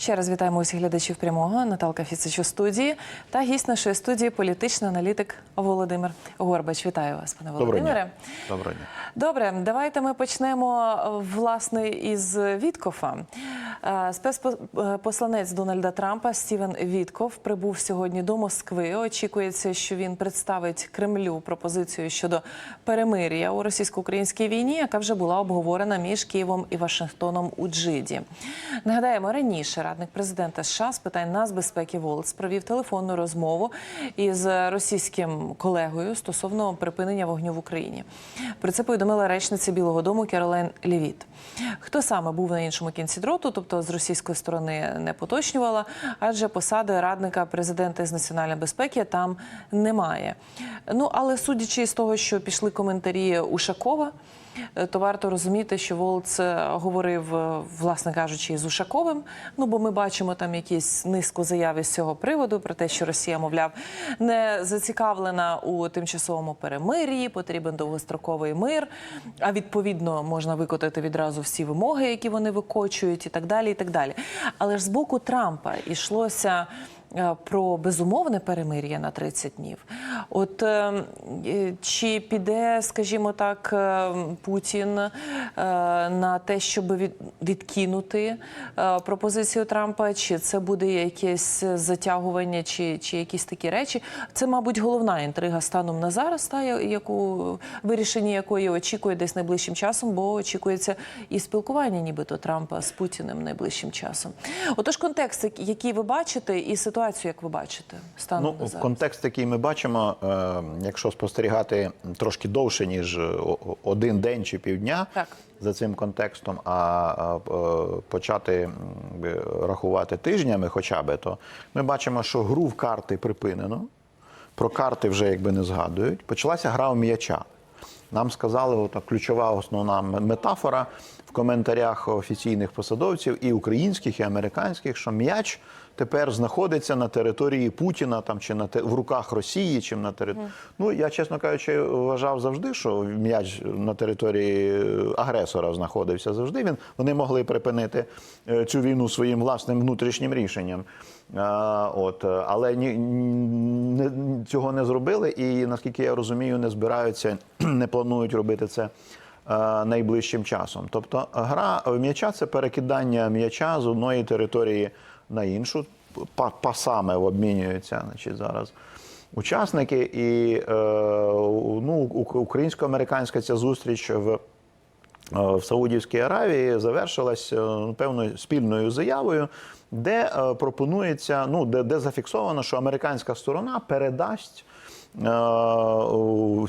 Ще раз вітаємо усіх глядачів прямого. Наталка Фіцич у студії та гість нашої студії політичний аналітик Володимир Горбач. Вітаю вас, пане Володимире. Доброго дня. Добре, давайте ми почнемо власне із Віткофа. Е, Спецпосланець Дональда Трампа Стівен Вітков прибув сьогодні до Москви. Очікується, що він представить Кремлю пропозицію щодо перемир'я у російсько-українській війні, яка вже була обговорена між Києвом і Вашингтоном у Джиді. Нагадаємо, раніше радник президента США з питань нацбезпеки Волц провів телефонну розмову із російським колегою стосовно припинення вогню в Україні. Про це повідомила речниця Білого Дому Керолайн Лівіт. Хто саме був на іншому кінці дроту, тобто з російської сторони не поточнювала, адже посади радника президента з національної безпеки там немає. Ну але судячи з того, що пішли коментарі Ушакова. Е, То варто розуміти, що Волц говорив, е, власне кажучи, з Ушаковим. Ну бо ми бачимо там якісь низку заяв з цього приводу про те, що Росія, мовляв, не зацікавлена у тимчасовому перемир'ї, потрібен довгостроковий мир. А відповідно можна викотати відразу всі вимоги, які вони викочують, і так далі. І так далі. Але ж з боку Трампа йшлося. Е, Про безумовне перемир'я на 30 днів. От е, чи піде, скажімо так, е, Путін на те, щоб від, відкинути пропозицію Трампа, чи це буде якесь затягування, чи, чи якісь такі речі? Це, мабуть, головна інтрига станом на зараз, та яку вирішення якої очікує десь найближчим часом, бо очікується і спілкування, нібито Трампа з Путіним найближчим часом. Отож, контекст, який ви бачите, і ситуацію, як ви бачите, станом Ну, зараз. контекст, який ми бачимо, е, якщо спостерігати трошки довше, ніж один день чи півдня Так. за цим контекстом, а, е, почати рахувати тижнями хоча б, то ми бачимо, що гру в карти припинено, про карти вже якби не згадують. Почалася гра в м'яча. Нам сказали, ота ключова основна метафора в коментарях офіційних посадовців і українських, і американських, що м'яч тепер знаходиться на території Путіна там чи на те- в руках Росії, чим на території. Ну я чесно кажучи, вважав завжди, що м'яч на території е, агресора знаходився завжди. Він вони могли припинити е, цю війну своїм власним внутрішнім рішенням. А, от, але ні, не, цього не зробили, і наскільки я розумію, не збираються, не планують робити це е, найближчим часом. Тобто, гра в м'яча це перекидання м'яча з одної території на іншу. Па- Пасами обмінюються значить, зараз учасники. І е, ну, українсько-американська ця зустріч в. е, В Саудівській Аравії завершилась е, певною спільною заявою, де е, пропонується, ну де, де зафіксовано, що американська сторона передасть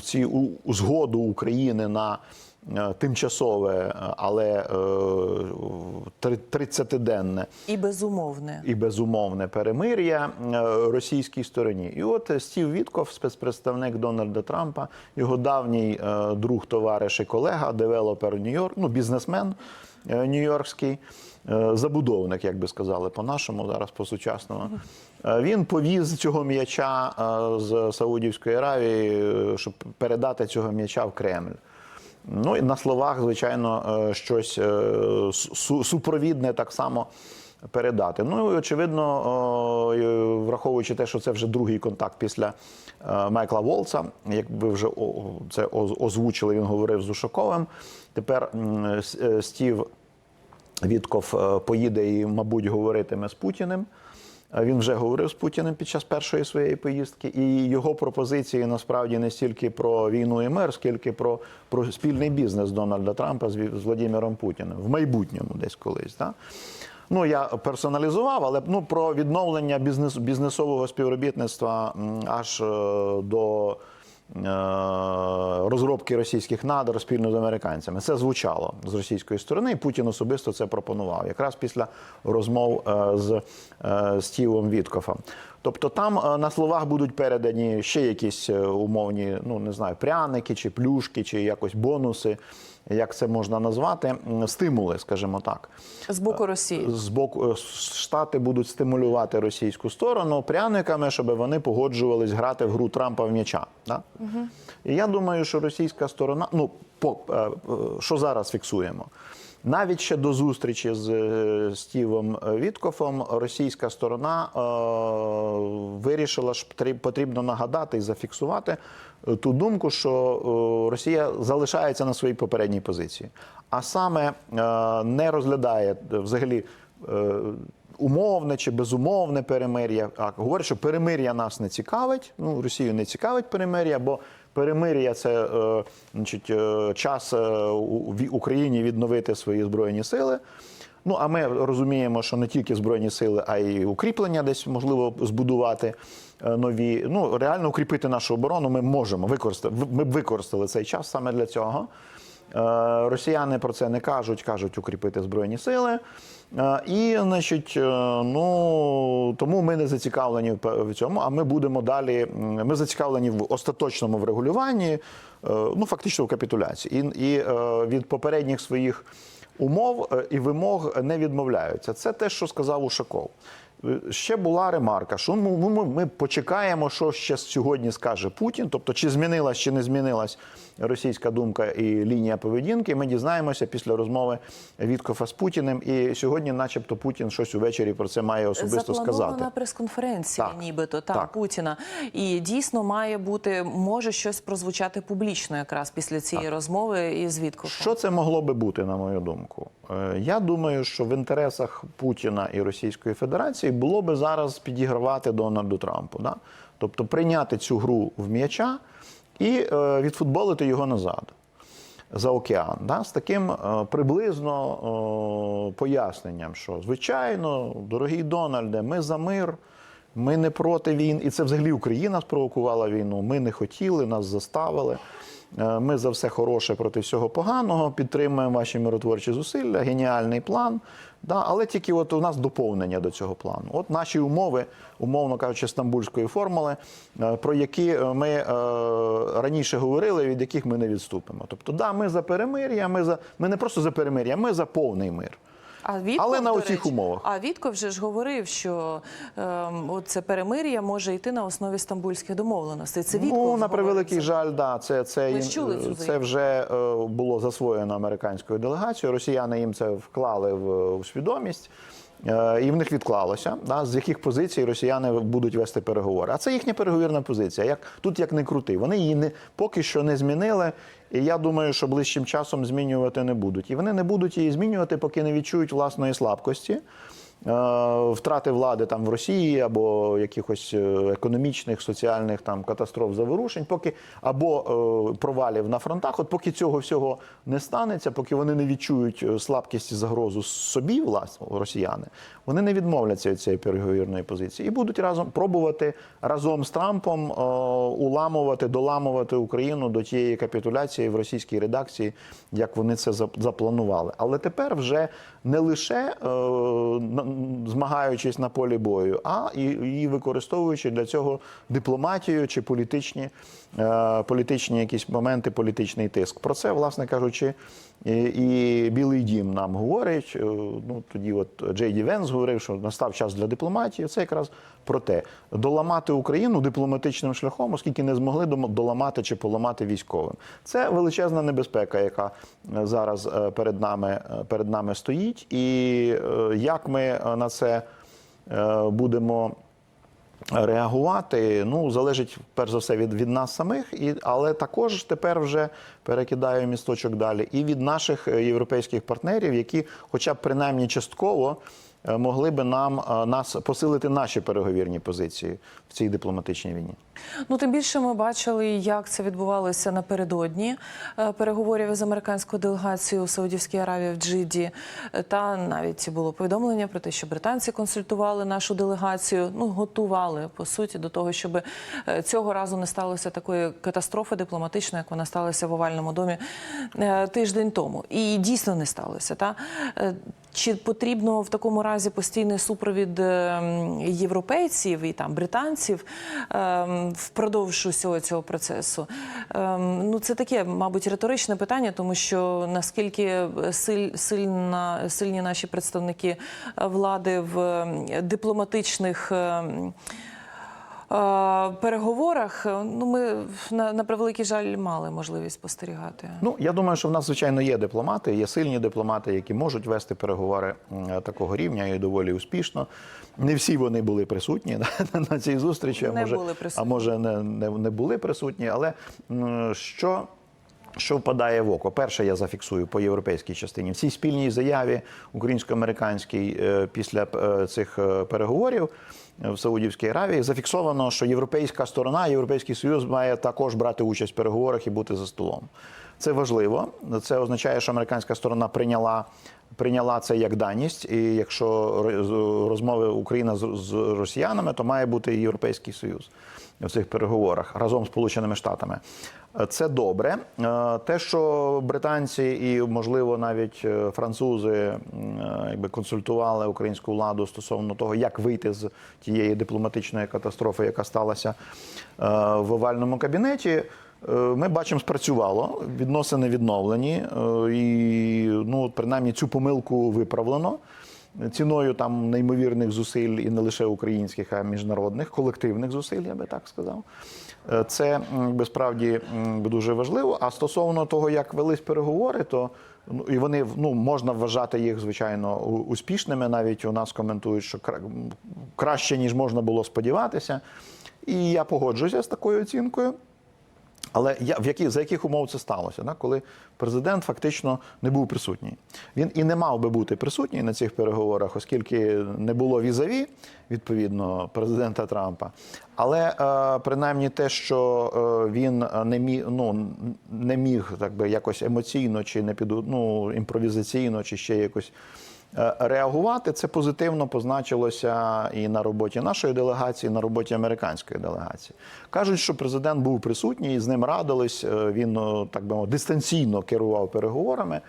ці згоду України на тимчасове, е, але е, три- 30-денне І безумовне. і безумовне перемир'я е, російській стороні. І от е, Стів Вітков, спецпредставник Дональда Трампа, його давній е, друг, товариш і колега, девелопер Нью-Йорк, ну бізнесмен е, нью-йоркський, е, забудовник, як би сказали по-нашому, зараз по-сучасному. Е, Він повіз цього м'яча е, з Саудівської Аравії, е, щоб передати цього м'яча в Кремль. Ну і на словах, звичайно, е, щось е, супровідне так само передати. Ну і очевидно, враховуючи те, що це вже другий контакт після е, Майкла Волца, якби вже це озвучили, він говорив з Ушаковим. Тепер е, Стів Вітков е, поїде і, мабуть, говоритиме з Путіним. Він вже говорив з Путіним під час першої своєї поїздки, і його пропозиції насправді не стільки про війну і мир, скільки про, про спільний бізнес Дональда Трампа з, Владимиром Путіним в майбутньому, десь колись. Так? Ну я персоналізував, але ну про відновлення бізнес, бізнесового співробітництва аж е, до розробки російських надр спільно з американцями. Це звучало з російської сторони, і Путін особисто це пропонував, якраз після розмов е, з е, Стівом Віткофом. Тобто там е, на словах будуть передані ще якісь е, умовні, ну не знаю, пряники чи плюшки, чи якось бонуси, як це можна назвати, стимули, скажімо так З боку Росії. з боку е, штати будуть стимулювати російську сторону пряниками, щоб вони погоджувались грати в гру Трампа в м'яча. Да? І я думаю, що російська сторона, ну по що зараз фіксуємо? Навіть ще до зустрічі з е, Стівом Віткофом російська сторона е, вирішила, що потрібно нагадати і зафіксувати е, ту думку, що Росія залишається на своїй попередній позиції, а саме не розглядає взагалі. Умовне чи безумовне перемир'я. А говорить, що перемир'я нас не цікавить. Ну, Росію не цікавить перемир'я, бо перемир'я це е, значить, е, час е, в Україні відновити свої збройні сили. Ну а ми розуміємо, що не тільки збройні сили, а й укріплення десь можливо збудувати нові. Ну реально укріпити нашу оборону. Ми можемо використати. Ми б використали цей час саме для цього. Е, Росіяни про це не кажуть, кажуть укріпити збройні сили. Е, І, значить, е, ну тому ми не зацікавлені в цьому. А ми будемо далі. Ми зацікавлені в остаточному врегулюванні, ну фактично в капітуляції, і, і від попередніх своїх умов і вимог не відмовляються. Це те, що сказав Ушаков. Ще була ремарка, що ми, ми, ми почекаємо, що ще сьогодні скаже Путін. Тобто, чи змінилась, чи не змінилась російська думка і лінія поведінки. Ми дізнаємося після розмови Віткофа з Путіним. І сьогодні, начебто, Путін щось увечері про це має особисто сказати. прес-конференція, Так, нібито та так. Путіна. І дійсно має бути, може щось прозвучати публічно якраз після цієї розмови із Віткофом. Що це могло би бути, на мою думку? Е, Я думаю, що в інтересах Путіна і Російської Федерації було би зараз підігравати Дональду Трампу. Да? Тобто прийняти цю гру в м'яча і е, відфутболити його назад. За океан, да, з таким е, приблизно е, поясненням, що звичайно, дорогий Дональде, ми за мир, ми не проти війн, і це взагалі Україна спровокувала війну. Ми не хотіли, нас заставили. Е, Ми за все хороше проти всього поганого, підтримуємо ваші миротворчі зусилля, геніальний план. Да, але тільки от у нас доповнення до цього плану. От наші умови, умовно кажучи, стамбульської формули, е, про які е, ми е, раніше говорили, від яких ми не відступимо. Тобто, да, ми за перемир'я, ми за ми не просто за перемир'я, ми за повний мир. А Вітков, Але на оцих умовах. А Вітков вже ж говорив, що ем, це перемир'я може йти на основі стамбульських домовленостей. Це Вітков Ну, на превеликий це. жаль, да, це, це, Ми цю це вже е, було засвоєно американською делегацією. Росіяни їм це вклали в, в свідомість. е, І в них відклалося, да, з яких позицій росіяни будуть вести переговори. А це їхня переговірна позиція. Як тут як не крути. Вони її не поки що не змінили. І я думаю, що ближчим часом змінювати не будуть. І вони не будуть її змінювати, поки не відчують власної слабкості. Е, Втрати влади там в Росії або якихось е, економічних, соціальних там катастроф, заворушень, поки або е, провалів на фронтах. От поки цього всього не станеться, поки вони не відчують слабкість і загрозу собі, власне, росіяни, вони не відмовляться від цієї переговірної позиції і будуть разом пробувати разом з Трампом е, уламувати, доламувати Україну до тієї капітуляції в російській редакції, як вони це запланували. Але тепер вже не лише на- змагаючись на полі бою, а і, використовуючи для цього дипломатію чи політичні, е, політичні якісь моменти, політичний тиск. Про це, власне кажучи, і, Білий Дім нам говорить. Е, Ну тоді, от Джей Ді Венс говорив, що настав час для дипломатії. Це якраз про те, доламати Україну дипломатичним шляхом, оскільки не змогли доламати чи поламати військовим. Це величезна небезпека, яка е, зараз е, перед нами перед нами стоїть. І як ми на це будемо реагувати, ну залежить перш за все від, від нас самих, і але також тепер вже перекидаю місточок далі, і від наших е, європейських партнерів, які, хоча б принаймні частково, е, могли би нам е, нас посилити наші переговірні позиції в цій дипломатичній війні. Ну, тим більше ми бачили, як це відбувалося напередодні е, переговорів з американською делегацією у Саудівській Аравії в Джиді. Та навіть було повідомлення про те, що британці консультували нашу делегацію, ну готували по суті до того, щоб е, цього разу не сталося такої катастрофи дипломатичної, як вона сталася в овальному домі е, тиждень тому. І дійсно не сталося. Та чи потрібно в такому разі постійний супровід е, європейців і там британців ем, впродовж усього цього процесу? Ем, Ну, це таке, мабуть, риторичне питання, тому що наскільки силь, сильна, сильні наші представники е, влади в ем, дипломатичних. Переговорах е, ну, ми на, на превеликий жаль мали можливість спостерігати. Ну я думаю, що в нас звичайно є дипломати, є сильні дипломати, які можуть вести переговори такого рівня і доволі успішно. Не всі вони були присутні на цій зустрічі, а Не може, були присутні. а може не, не, не були присутні. Але що. Що впадає в око? Перше, я зафіксую по європейській частині. В цій спільній заяві українсько-американській е, після е, цих е, переговорів е, в Саудівській Аравії зафіксовано, що європейська сторона, Європейський Союз має також брати участь в переговорах і бути за столом. Це важливо. Це означає, що американська сторона прийняла. Прийняла це як даність, і якщо розмови Україна з, росіянами, то має бути і Європейський Союз в цих переговорах разом з Сполученими Штатами. Це добре. Е, Те, що британці і, можливо, навіть е, французи е, якби консультували українську владу стосовно того, як вийти з тієї дипломатичної катастрофи, яка сталася в овальному кабінеті. Е, Ми бачимо, спрацювало, відносини відновлені, е, і ну, принаймні цю помилку виправлено ціною там неймовірних зусиль і не лише українських, а міжнародних колективних зусиль, я би так сказав. Е, Це справді дуже важливо. А стосовно того, як велись переговори, то ну, і вони ну, можна вважати їх, звичайно, успішними. Навіть у нас коментують, що краще, ніж можна було сподіватися. І я погоджуюся з такою оцінкою. Але я, в які, за яких умов це сталося, да? коли президент фактично не був присутній. Він і не мав би бути присутній на цих переговорах, оскільки не було візаві, відповідно, президента Трампа. Але е, принаймні те, що е, він не міг, ну, не міг так би, якось емоційно чи не піду, ну, імпровізаційно, чи ще якось реагувати, це позитивно позначилося і на роботі нашої делегації, і на роботі американської делегації. Кажуть, що президент був присутній, з ним радились. е, Він е, так би мовити, дистанційно керував переговорами.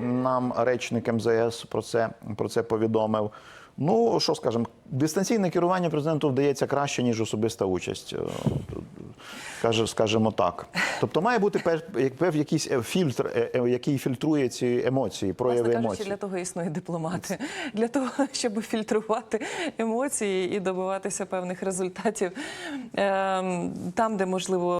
Нам речник МЗС про це, про це повідомив. Ну, що скажемо, дистанційне керування президенту вдається краще, ніж особиста участь. е, Каже, скажімо так. Тобто має бути пев- якийсь е, фільтр, е, який фільтрує ці емоції, прояви Власне емоцій. для того існують дипломати, для того, щоб фільтрувати емоції і добиватися певних результатів ем, там, де можливо